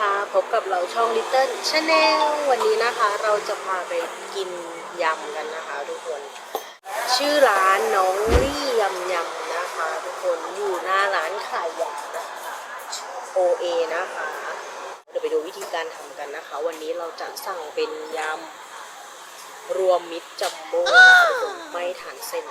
ค่ะพบกับเราช่อง Little Channel วันนี้นะคะเราจะพาไปกินยำกันนะคะ ทุกคน ชื่อร้านน้องรี่ยำยำนะคะ ทุกคนอยู่หน้าร้านขายยำนะคะ OA นะคะ เดี๋ยวไปดูวิธีการทำกันนะคะ วันนี้เราจะสั่งเป็นยำรวมมิตรจัมโบ้ไม่ทานเส้น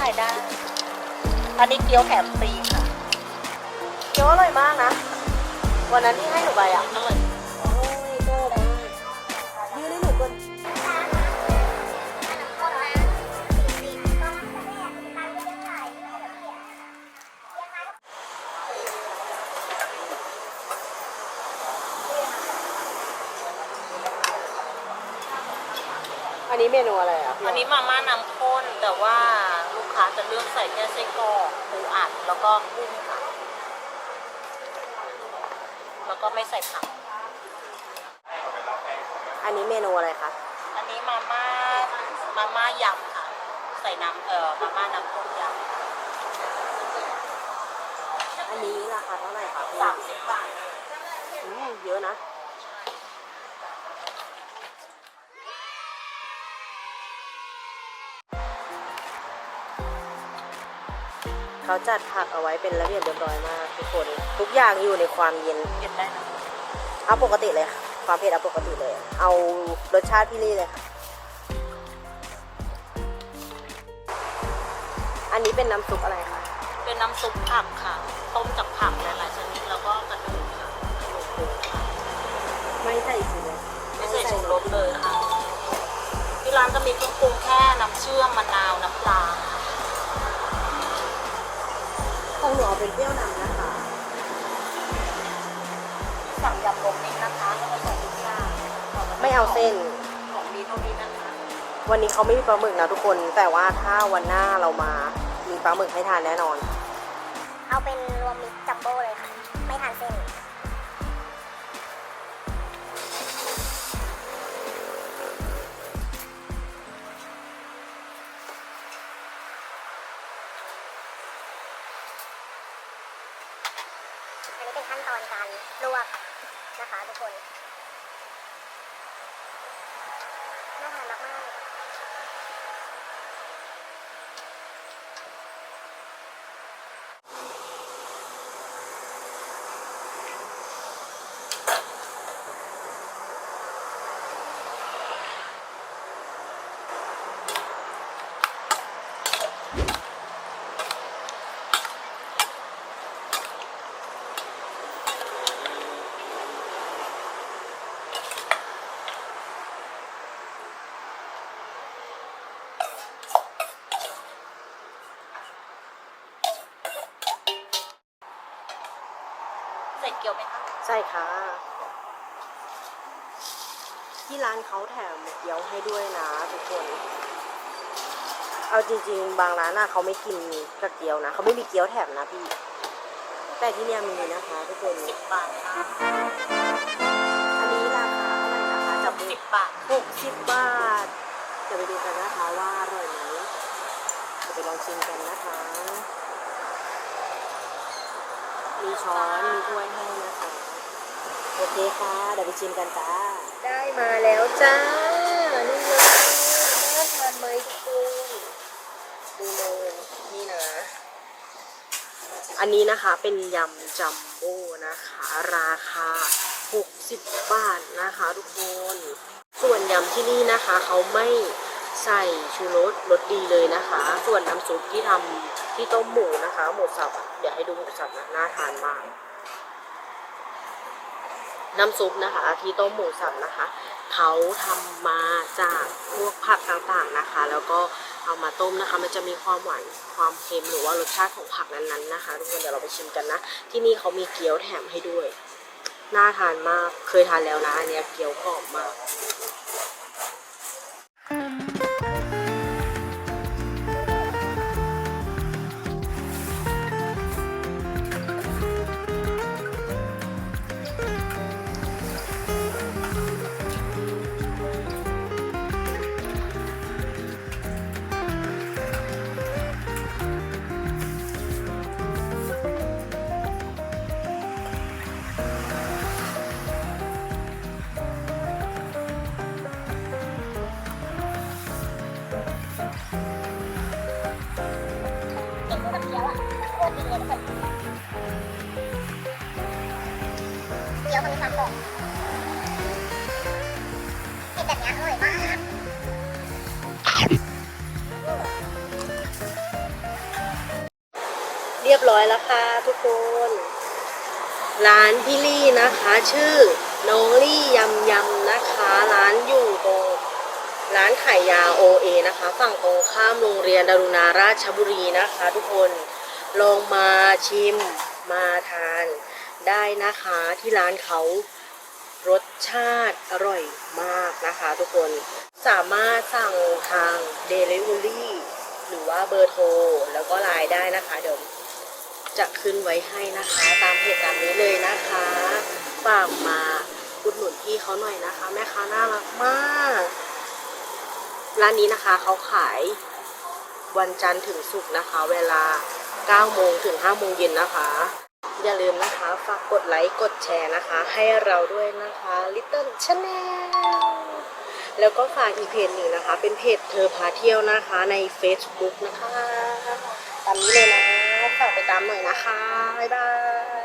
ค้าขายได้ อันนี้เกี๊ยวแถมฟรีค่ะ เกี๊ยวอร่อยมากนะ วันนั้นที่ให้หนูไปอะอร่อยโอ้ยก็ได้ยืนให้หนูก่อนอันนี้เมนูอะไรอะพี่อันนี้มาม่าน้ำข้นแต่ว่าลูก ค้าจะเลือกใส่แค่ไส้กรอกปูอัดแล้วก็กุ้งค่ะ แล้วก็ไม่ใส่ผัก อันนี้เมนูอะไรคะ อันนี้มาม่ามาม่ายำค่ะ ใส่น้ำเอ่อมาม่าน้ำข้นยอันนี้ราคาเท่าไหร่คะำพี่สามสิบบาท อืมเยอะนะ เขาจัดผักเอาไว้เป็นระเบียบเรียบร้อยมากทุกคน ทุกอย่างอยู่ในความเย็นเก็บได้นะเอาปกติเลยค่ะ ความเผ็ดเอาปกติเลย เอารสชาติพี่ลี่เลยค่ะอันนี้เป็นน้ำซุปอะไรคะ เป็นน้ำซุปผักค่ะ ต้มจากผักหลายๆชนิดแล้วก็กระดูกค่ะกระดูกหมูค่ะ ไม่ใส่ชูรสไม่ใส่ชูรสเลยค่ะ ที่ร้านจะมีเครื่องปรุงแค่น้ำเชื่อมมะนาวน้ำปลา ของหนูเอาเป็นเปรี้ยวนำนะคะสั่งยำรวมมิตรนะคะแล้วก็ใส่ทุกอย่างไม่เอาเส้น ของมีเท่านี้นะคะวันนี้เขาไม่มีปลาหมึกนะทุกคน แต่ว่าถ้าวันหน้าเรามามีปลาหมึกให้ทานแน่นอน เอาเป็นรวมมิตรจัมโบ้เลยค่ะ ไม่ทานเส้น อันนี้เป็นขั้นตอนการลวกนะคะทุกคน ใส่เกี๊ยวไหมคะใช่ค่ะ ที่ร้านเขาแถมเกี๊ยวให้ด้วยนะทุกคน เอาจริงๆ บางร้านน่ะเขาไม่กินกับเกี๊ยวนะเขาไม่มีเกี๊ยวแถมนะพี่ แต่ที่เนี่ยมีนะคะทุกคนสิบบาทค่ะอันนี้ราคาเท่าไหร่นะคะจับมืสิอบบาทหกสิบบาทเดี๋ยวไปดูกันนะคะว่าอร่อยไหมเดี๋ยวไปลองชิมกันนะคะ มีช้อนมีถ้วยให้นะคะ โอเคค่ะเดี๋ยวไปชิมกันจ้า ได้มาแล้วจ้า นี่เลยน่าทานไหมทุกคนดูเลยนี่นะ อันนี้นะคะเป็นยำจัมโบ้นะคะ ราคา 60 บาทนะคะทุกคน ส่วนยำที่นี่นะคะเขาไม่ ใส่ชูรสรสดีเลยนะคะ ส่วนน้ำซุปที่ทำที่ต้มหมูนะคะ หมูสับอะเดี๋ยวให้ดูหมูสับนะน่าทานมาก น้ำซุปนะคะ ที่ต้มหมูสับนะคะเขาทำมาจากพวกผักต่างๆนะคะ แล้วก็เอามาต้มนะคะ มันจะมีความหวานความเค็มหรือว่ารสชาติของผักนั้นๆนะคะทุกคนเดี๋ยวเราไปชิมกันนะ ที่นี่เขามีเกี๊ยวแถมให้ด้วย น่าทานมากเคยทานแล้วนะอันนี้เกี๊ยวกรอบมาก ร้อยแล้วค่ะทุกคน ร้านพี่ลี่นะคะ ชื่อน้องลี่ยำยำนะคะ ร้านอยู่ตรงร้านขายยาโอเอนะคะ ฝั่งตรงข้ามโรงเรียนดารุณาราชบุรีนะคะ ทุกคนลองมาชิมมาทานได้นะคะที่ร้านเขารสชาติอร่อยมากนะคะ ทุกคนสามารถสั่งทาง Delivery หรือว่าเบอร์โทร แล้วก็ไลน์ได้นะคะเดี๋ยว จะขึ้นไว้ให้นะคะ ตามเพจตามนี้เลยนะคะฝากมาอุดหนุนพี่เขาหน่อยนะคะ แม่ค้าน่ารักมาก ร้านนี้นะคะเขาขายวันจันทร์ถึงศุกร์นะคะ เวลา 9 โมงถึง 5 โมงเย็นนะคะ อย่าลืมนะคะ ฝากกดไลค์กดแชร์นะคะ ให้เราด้วยนะคะ Little Channel แล้วก็ฝากอีกเพจหนึ่งนะคะ เป็นเพจเธอพาเที่ยวนะคะใน Facebook นะคะ ตามนี้เลยนะ ฝากไปตามหน่อยนะคะ บ๊ายบาย